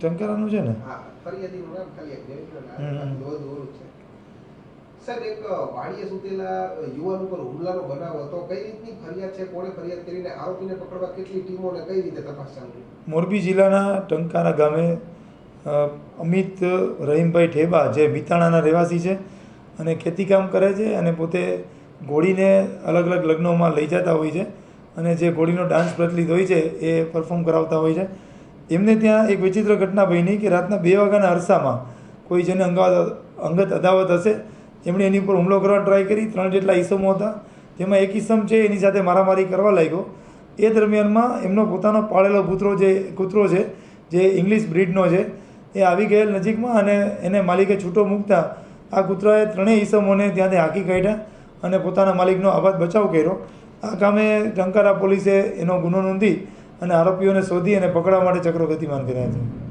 ટંકારાનું છે ને? હા ફરિયાદીનું નામ ખાલી એક જ છે. સર એક વાડીએ સુતેલા યુવાન ઉપર હુમલાનો બનાવ હતો. કઈ રીતની ફરિયાદ છે? કોણે ફરિયાદ કરીને આરોપીને પકડવા કેટલી ટીમો ને કઈ રીતે તપાસ ચાલુ મોરબી જિલ્લાના ટંકારા ગામે અમિત રહીમભાઈ ઠેબા જે મિતાણાના રહેવાસી છે અને ખેતીકામ કરે છે અને પોતે ઘોડીને અલગ અલગ લગ્નોમાં લઈ જતા હોય છે અને જે ઘોડીનો ડાન્સ પ્રચલિત હોય છે એ પરફોર્મ કરાવતા હોય છે. એમને ત્યાં એક વિચિત્ર ઘટના બની કે રાતના બે વાગ્યાના અરસામાં કોઈ જેને અંગાત, અંગત અદાવત હશે. એમણે એની ઉપર હુમલો કરવા ટ્રાય કરી. ત્રણ જેટલા ઈસમો હતા. જેમાં એક ઈસમ છે, એની સાથે મારામારી કરવા લાગ્યો. એ દરમિયાનમાં એમનો પોતાનો પાળેલો કૂતરો જે, કૂતરો છે, જે ઇંગ્લિશ બ્રીડનો છે, એ આવી ગયેલ નજીકમાં અને એને માલિકે છૂટો મૂકતા આ કૂતરાએ ત્રણેય ઈસમોને ત્યાંથી હાંકી કાઢ્યા અને પોતાના માલિકનો આભાર બચાવ કર્યો. આ કામે ટંકારા પોલીસે એનો ગુનો નોંધી અને આરોપીઓને શોધી અને પકડવા માટે ચક્રો ગતિમાન કર્યા છે.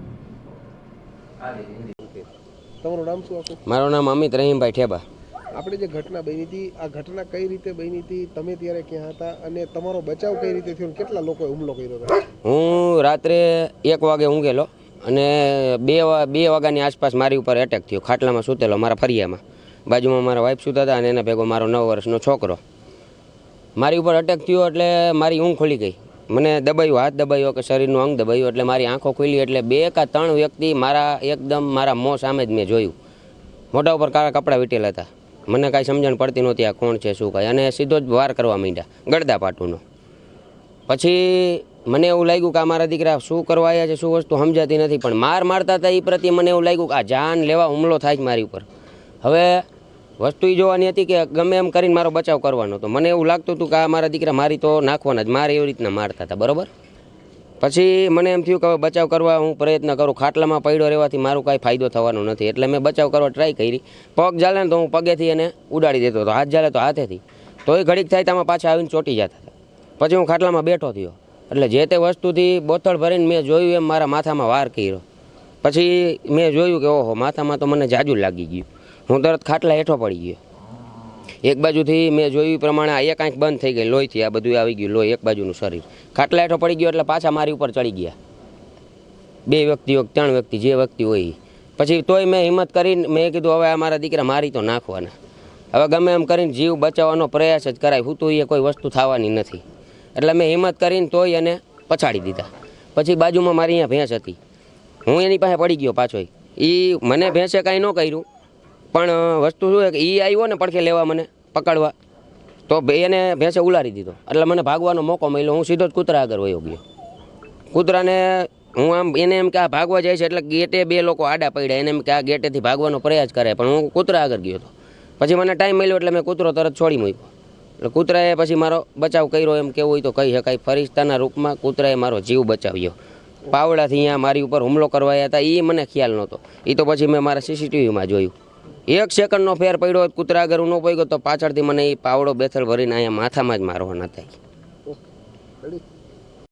તમારું નામ શું આપું મારું નામ અમિત રહીમભાઈ ઠેબા. આપણે જે ઘટના બની હતી આ ઘટના કઈ રીતે બની હતી તમે ત્યારે ક્યાં હતા અને તમારો બચાવ કઈ રીતે થયો કેટલા લોકોએ હુમલો કર્યો હતો? હું રાત્રે એક વાગે ઊંઘેલો અને બે વા- બે વાગ્યાની આસપાસ મારી ઉપર એટેક થયો. ખાટલામાં સૂતેલો મારા ફરિયામાં. બાજુમાં મારા વાઈફ સૂતા હતા અને એના ભેગો મારો નવ વર્ષનો છોકરો. મારી ઉપર અટેક થયો એટલે મારી ઊંઘ ખુલી ગઈ. મને દબાયું, હાથ દબાયો કે શરીરનું અંગ દબાયું એટલે મારી આંખો ખુલી એટલે બે કા ત્રણ વ્યક્તિ મારા એકદમ મારા મોં સામે જ મેં જોયું. મોઢા ઉપર કાળા કપડાં વીટેલા હતા. મને કાંઈ સમજણ પડતી નહોતી આ કોણ છે, શું કાંઈ. અને સીધો જ વાર કરવા માંડ્યા ગળદા પાટુનો. પછી મને એવું લાગ્યું કે આ મારા દીકરા શું કરવા આવ્યા છે, શું વસ્તુ સમજાતી નથી, પણ માર મારતા હતા એ પ્રત્યે મને એવું લાગ્યું કે આ જાન લેવા હુમલો થાય છે મારી ઉપર. હવે વસ્તુ એ જોવાની હતી કે ગમે એમ કરીને મારો બચાવ કરવાનો હતો. મને એવું લાગતું હતું કે આ મારા દીકરા મારી તો નાખવાના જ, મારે એવી રીતના મારતા હતા, બરાબર? પછી મને એમ થયું કે હવે બચાવ કરવા હું પ્રયત્ન કરું. ખાટલામાં પડ્યો રહેવાથી મારું કાંઈ ફાયદો થવાનો નથી. એટલે મેં બચાવ કરવા ટ્રાય કરી. પગ જાલે તો હું પગેથી એને ઉડાડી દેતો હતો, હાથ જાલે તો હાથેથી. તો એ ઘડીક થાય તેમાં પાછા આવીને ચોટી જતા હતા. પછી હું ખાટલામાં બેઠો થયો. એટલે જે તે વસ્તુથી બોથળ ભરીને મેં જોયું એમ મારા માથામાં વાર કર્યો. પછી મેં જોયું કે ઓહો, માથામાં તો મને જાજુ લાગી ગયું. હું તરત ખાટલા હેઠો પડી ગયો. એક બાજુથી મેં જોયું પ્રમાણે આ આંખ બંધ થઈ ગઈ, લોહીથી આ બધું આવી ગયું, લોહી એક બાજુનું શરીર. ખાટલા હેઠો પડી ગયો એટલે પાછા મારી ઉપર ચડી ગયા. બે વ્યક્તિઓ, ત્રણ વ્યક્તિ, જે વ્યક્તિ હોય. પછી તોય મેં હિંમત કરીને મેં કીધું, હવે આ મારા દીકરા મારી તો નાખવાના. હવે ગમે એમ કરીને જીવ બચાવવાનો પ્રયાસ જ કરાય, હું તો એ કોઈ વસ્તુ થવાની નથી. એટલે મેં હિંમત કરીને તોય એને પછાડી દીધા. પછી બાજુમાં મારી અહીંયા ભેંસ હતી. હું એની પાસે પડી ગયો પાછો એ મને ભેંસે કાંઈ ન કર્યું. પણ વસ્તુ શું કે એ આવ્યો ને પડખે લેવા મને, પકડવા. તો એને ભેંસે ઉલારી દીધો. એટલે મને ભાગવાનો મોકો મળ્યો. હું સીધો જ કૂતરા આગળ વયો ગયો. કૂતરાને હું આમ, એને એમ કે આ ભાગવા જાય છે એટલે ગેટે બે લોકો આડા પડ્યા. એને એમ કે આ ગેટેથી ભાગવાનો પ્રયાસ કરે. પણ હું કૂતરા આગળ ગયો હતો પછી મને ટાઈમ મળ્યો એટલે મેં કૂતરો તરત છોડી મૂક્યો. એટલે કૂતરાએ પછી મારો બચાવ કર્યો. એમ કેવું હોય તો કહી શકાય. ફરિશ્તાના રૂપમાં કૂતરાએ મારો જીવ બચાવ્યો. પાવડાથી અહીંયા મારી ઉપર હુમલો કરવાયા હતા. એ મને ખ્યાલ નહોતો. એ તો પછી મેં મારા સીસીટીવીમાં જોયું. એક સેકન્ડનો ફેર પડ્યો હોત, કૂતરા આગળ ન પડ્યો તો પાછળથી મને એ પાવડો બેથલ ભરીને અહીંયા માથામાં જ મારવાના હતા